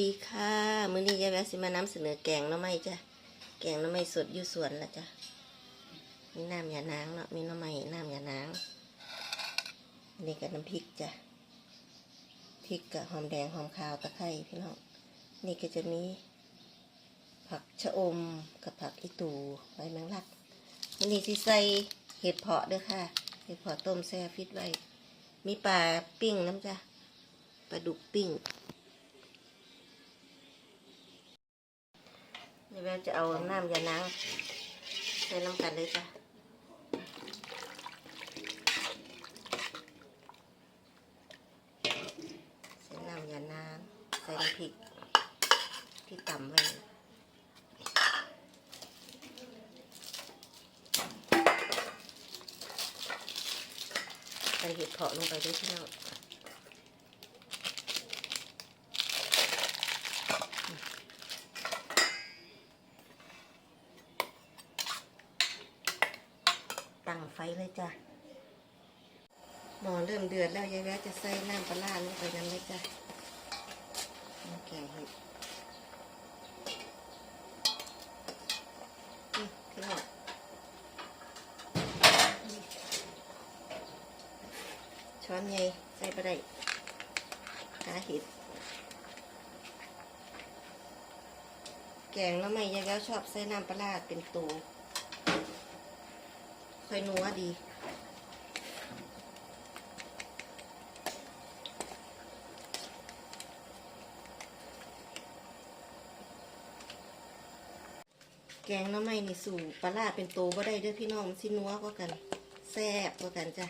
ดีค่ะ มื้อนี้ยายแววสิมานำเสนอแกงหน่อไม้จ้ะ แกงน่อไม้สดอยู่สวนละจ้ะ มีน้ำยานางเนาะ มีน่อไม้น้ำยานางอันนี่กับน้ำพริกจ้ะ พริกกับหอมแดงหอมขาวตะไคร้พี่น้อง นี่ก็จะมี ผักชะอมกับผักอีตูใบแมงลักอันนี้ที่ใส่เห็ดเพาะด้วยค่ะ เห็ดเพาะต้มแซ่ฟิตไว้ มีปลาปิ้งน้ำจ้ะ ปลาดุกปิ้ง แม่จะเอาน้ำยานางใส่น้ำกันเลยจ้ะใส่น้ำยานางใส่พริกที่ตำไว้ใส่เห็ดเพาะลงไปด้วยพี่น้องไฟเลยจ้ะ หมอเริ่มเดือดแล้วยายแวะจะใส่น้ำปลาลงไปนั้นเลยจ้ะแกงเห็ดพี่น้องช้อนใหญ่ใส่ไปได้หาเห็ดแกงแล้วไม่ยายแววชอบใส่น้ำปลาร้าเป็นตัวค่อยนัวดี แกงน้ำไม่นี่สู่ปลาร้าเป็นโตบ่ได้ด้อพี่น้องมันสินัวกว่ากันแซ่บกว่ากันจ้ะ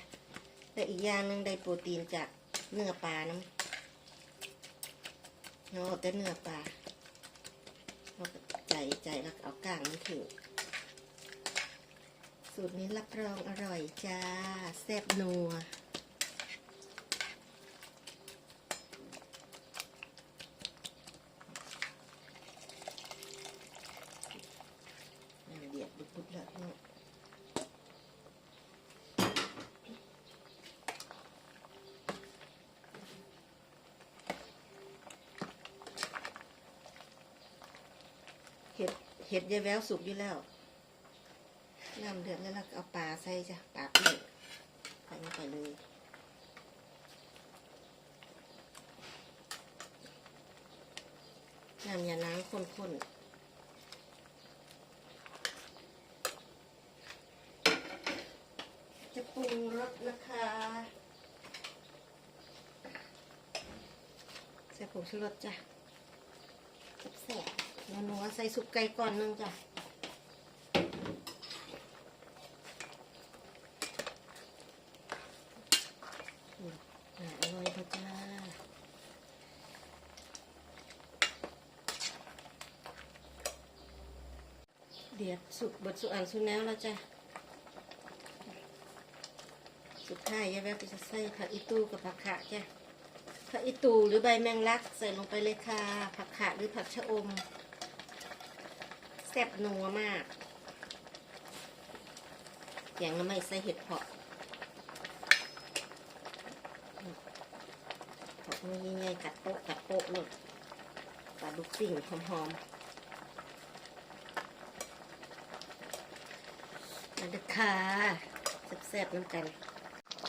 และอีกอย่างหนึงได้โปรตีนจากเนื้อปลาน้ำเนาะแต่เนื้อปลาเราใจใจแล้วก็เอาก้างมันถึงสูตรนี้รับรองอร่อยจ้า แซ่บนัวน้ำเดือดบุบๆแล้วพี่น้อง เห็ดยายแววสุกอยู่แล้วน้ำเดือดแล้วเราเอาปลาใส่จ้ะปลาปิ้งใส่ลงไปเลยน้ำยานางข้นๆจะปรุงรสนะคะ ใส่ผงชูรสจ้ะแซ่บ ๆนัวๆใส่สุกไก่ก่อนหนึงจ้ะอร่อยพระจ้าเดียดสุกบดสุกอ่านสุกแล้วแล้วจ้ะสุดท้ายยายแววก็จะใส่ผักอีตูกับผักขะจ้ะผักอีตูหรือใบแมงลักใส่ลงไปเลยค่ะ ผักขะหรือผักชะอม ซ่บนัวมากอย่างไม่ใส่เห็ดเผาะขอบมือง่ายๆกัดโป๊ะกัดโป๊ะเลยปลาดุกสิ่งหอมๆนั่นเด้อค่ะแซ่บๆน้ำกัน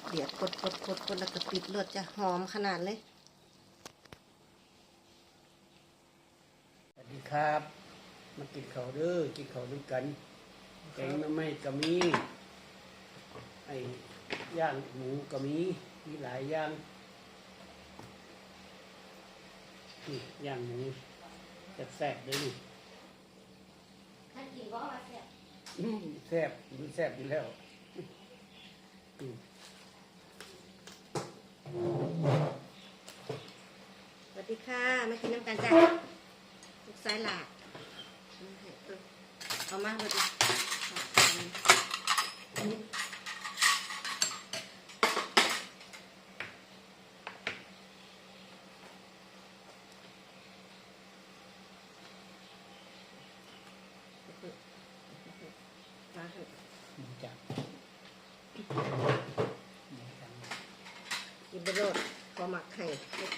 เดี๋ยวกดกดกดกดแล้วก็ปิดรสจะหอมขนาดเลย สวัสดีครับ มากินข้าวเด้อกินข้าวด้วยกันแกงหน้ำไม้ก็มีไอ้ย่างหมูก็มีมีหลายอย่างนี่ย่างหมูแซ่บๆเลยนี่ท่านกินก็ว่าแซ่บอื้อแซ่บมันแซ่บอยู่แล้วอืมสวัสดีค่ะมากินน้ำกันจ้ะลูกสายหลาก เอามาเลยดิมาเถอะจับกินไปโลดพอหมักไข่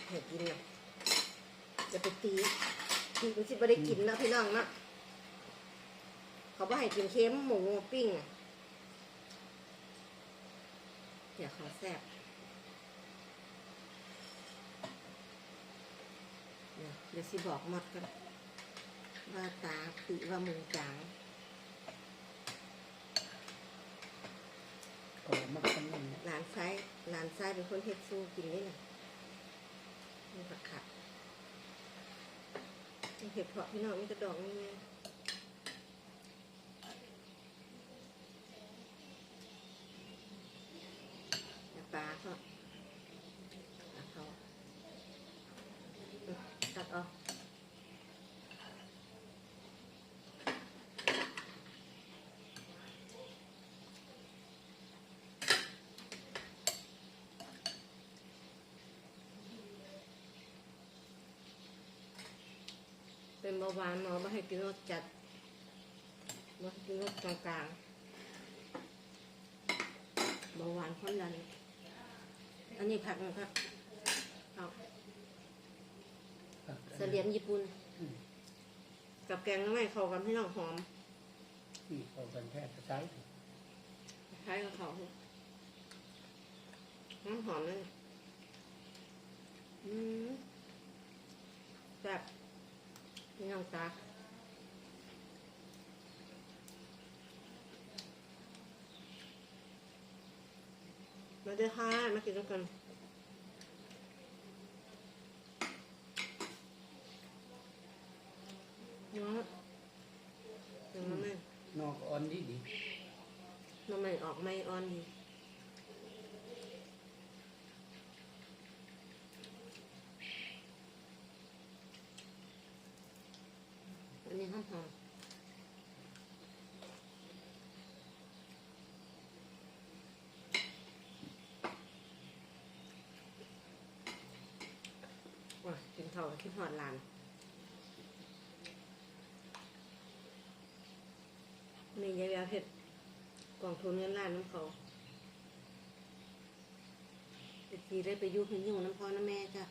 เห็ดกินนะจะไปตีตีมันสิบ่ได้กินนะพี่น้องนะ เขาบ่ให้กินเค็มหมูปิ้งอะเดี๋ยวขอแซ่บเดี๋ยวเดี๋ยวสิบอกหมดกันว่าตาติว่ามือจางก็มักทำนั่นแหละหลานซ้ายหลานซ้ายเป็นคนเฮ็ดสู้กินนี่น่ะนี่ผักขัดนี่เห็ดเพาะพี่น้องมีกระดองนี่ไงน้ำปลาก็ตักเอาอืมตักเอา เป็นเบาหวานหมอไม่ให้กินรสจัดไม่ให้กินรสกลางๆเบาหวานความดันอันนี้ผักนะครับเอาเสลียมญี่ปุ่นอืมกับแกงน้ำไม่เข้ากันพี่น้องหอมนี่เขากันแท้กระซ้ายคล้ายกับเขาน้ำหอมเลยอืมแซ่บ พี่น้องตามาเด้อค่ะ มากินด้วยกันเนาะยังไม่นอกอ่อนดีดีน้ำมันออกไม่อ่อนดีอันนี้ ห้ามหอมว้ากินข้าวกับคิดหอดหลานนี่ยายาเผ็ดกล่องทุนเงินล้านน้ำเขาตะกี้ได้ไปยุ่งเพิ้งอยู่น้ำพ่อน้ำแม่จ้ะ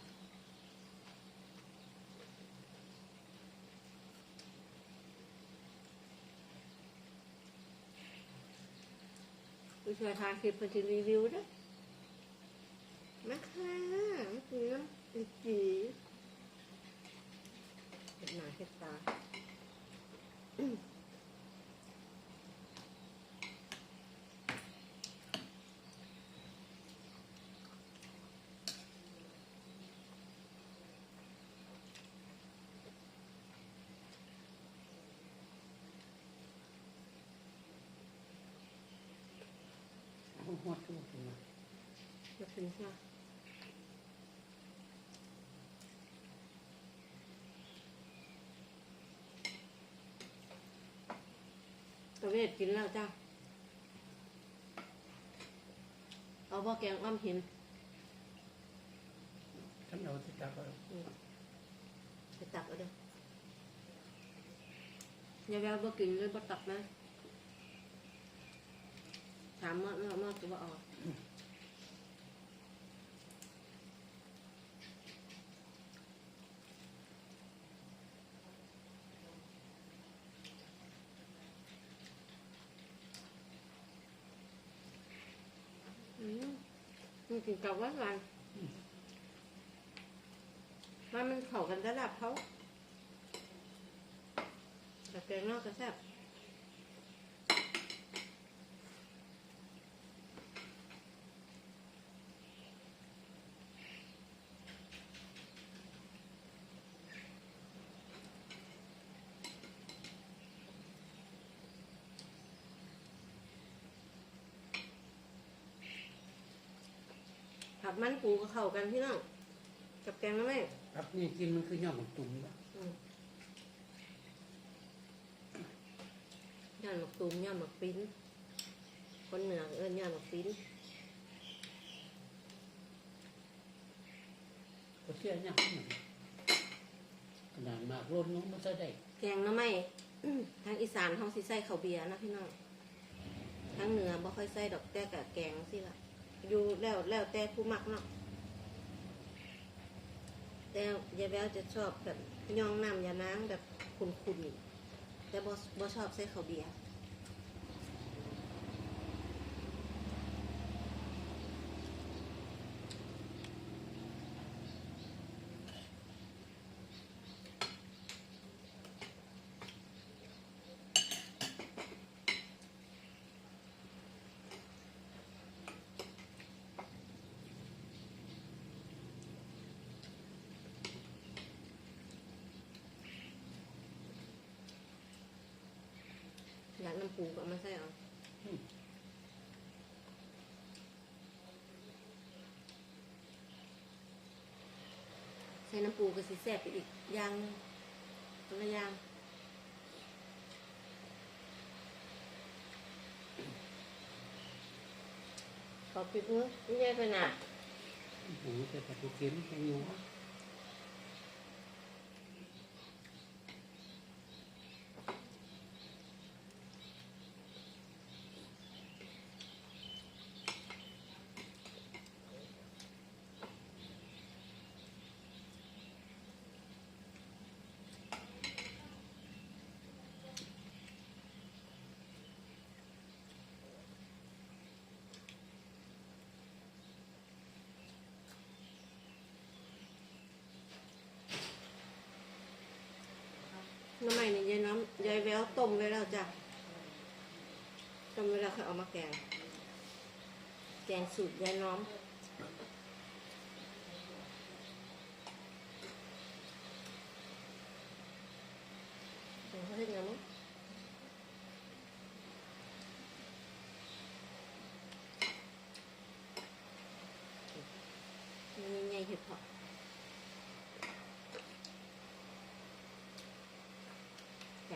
ผู้ชายทานคลิปพิ่นสิรีวิวเด้อมาค่ะมากินน้ำจีเห็นหน้าเห็นตา เอาหอดทุกคนมามากินค่ะตะเวทกินแล้วจ้าเอาบ่แกงอ้อมหินฉันเอาที่ตักเอาอืมไปตักเอาเด้ออย่าแววบ่กินเลยบ่ตักนะถามมอดมอดมอดจะบ่เออืมมันกินกับหวานหวานว่ามันเข้ากันระดับเขาแต่แกงนอกก็แซ่บ ผักมันปูก็เข้ากันพี่น้องกับแกงน้ำแม่ครับนี่กินมันคือย่อมตุ่มปะอืมย่านหมกตูมย่านหมกปิ้นคนเหนือเอิ้นย่านหมกปิ้นก็เชื่อเนี่ยขนาดมากร่นน้องมันจะได้แกงหน้ำไม้ทางอีสานเขาสิใส่ข้าวเบียร์นะพี่น้องทางเหนือบ่ค่อยใส่ดอกแต่กับแกงสิล่ะอยู่ แล้วแล้วแต่ผู้มักเนาะแต่ยายแววจะชอบแบบย่องน้ำยานางแบบขุ่นๆแต่บอบชอบใส่ข้าวเบียร์ อยากน้ำปูก็เอามาใส่เอาใส่น้ำปูก็สิแซ่บไปอีกอย่างหนึ่งคนละอย่างขอปิดมือไม่ใช่ไปไหนาหมูใส่ผัดปูเข็มใน้ำใหม่เนี่ยยายน้องยายแววต้มไว้แล้วจ้ะต้มไว้แล้วค่อยเอามาแกง แกงสูตรยายน้อมเดี๋ยวเขาเรียกไงมั้งนี่ไงเห็ดเพาะ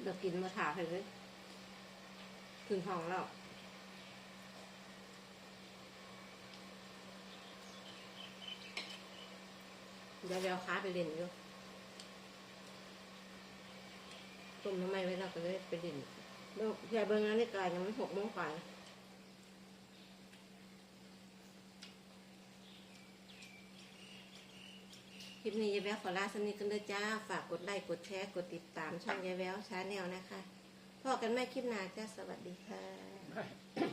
ดเรากินมาถาไปเลยถึงห้องแล้วเดี๋ยวเดี๋ยวค้าไปเล่นอยู่ต้มทำไมไว้เราก็เลยไปเล่นเบิ่งยายเบิ้งนาฬิกายังไม่หกโมงไป คลิปนี้ยายแววขอลาสนิทกันเลยจ้า ฝากกดไลค์กดแชร์กดติดตามช่องยายแววชาแนลนะคะพอกันแม่คลิปหน้าจ้าสวัสดีค่ะ